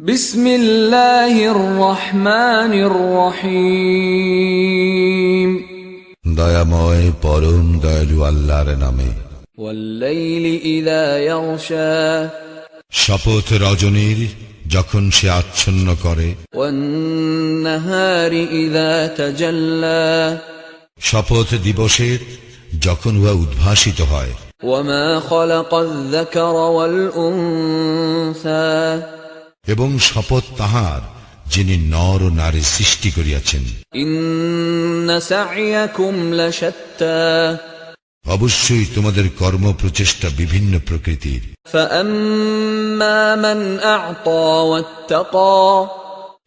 بسم الله الرحمن الرحيم দয়াময় পরম দয়ালু আল্লাহর নামে والليل إذا يغشى শপথ রজনীর যখন সে আচ্ছন্ন করে والنهار إذا تجلى শপথ দিবসের যখন উহা উদ্ভাসিত হয় وما خلق الذكر والأنثى এবং শপথ তাহার যিনি নর ও নারী সৃষ্টি করিয়াছেন। অবশ্যই তোমাদের কর্ম প্রচেষ্টা বিভিন্ন প্রকৃতির।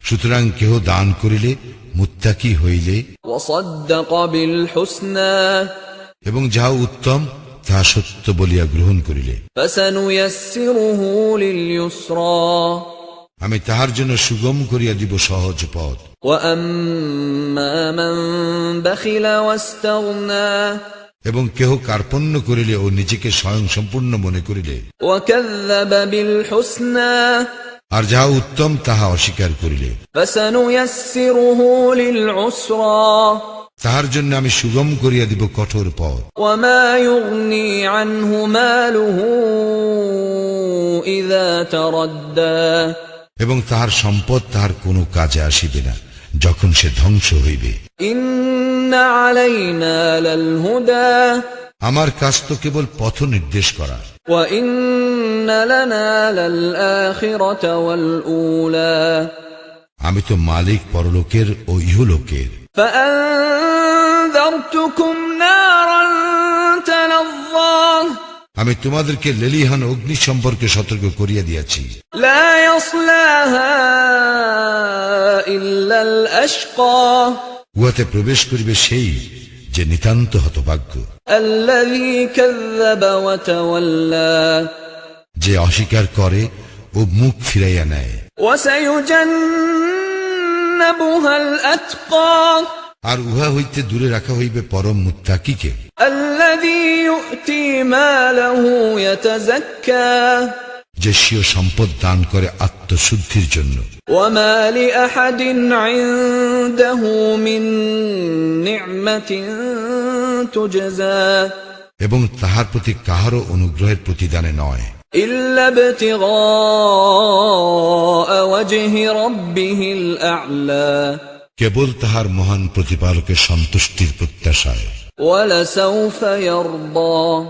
সুতরাং কেহ দান করিলে মুত্তাকি হইলে এবং যাহা উত্তম তা সত্য বলিয়া গ্রহণ করিলে। আমি তাহার জন্য সুগম করিয়া দিব সহজ পথ। এবং কেহ কার্পণ্য করিলে ও নিজেকে স্বয়ং সম্পূর্ণ মনে করিলে। আর যাহা উত্তম তাহা অস্বীকার করিলে। তাহার জন্য আমি সুগম করিয়া দিব কঠোর পথ। عنه ماله اذا تردى এবং তাহার সম্পদ তাহার কোনো কাজে আসিবে না যখন সে ধ্বংস হইবে ان علينا للهدى আমার কাজ তো কেবল পথ নির্দেশ করা وان لنا للاخره والاولى আমি তো মালিক পরলোকের ও ইহলোকের فانذرتكم আমি তোমাদেরকে লেলিহান অগ্নি সম্পর্কে সতর্ক করিয়া দিয়াছি। উহাতে প্রবেশ করিবে সেই যে নিতান্ত হতভাগ্য। যে অস্বীকার করে ও মুখ ফিরাইয়া নেয়। আর উহা হইতে দূরে রাখা হইবে পরম মুত্তাকিকে। আল্লাহ যে সিও সম্পদ দান করে আত্মশুদ্ধির জন্য। এবং তাহার প্রতি কাহারও অনুগ্রহের প্রতিদানে নয়। কেবল তাহার মহান প্রতিপালকের সন্তুষ্টির প্রত্যাশায়। ولسوف يرضى.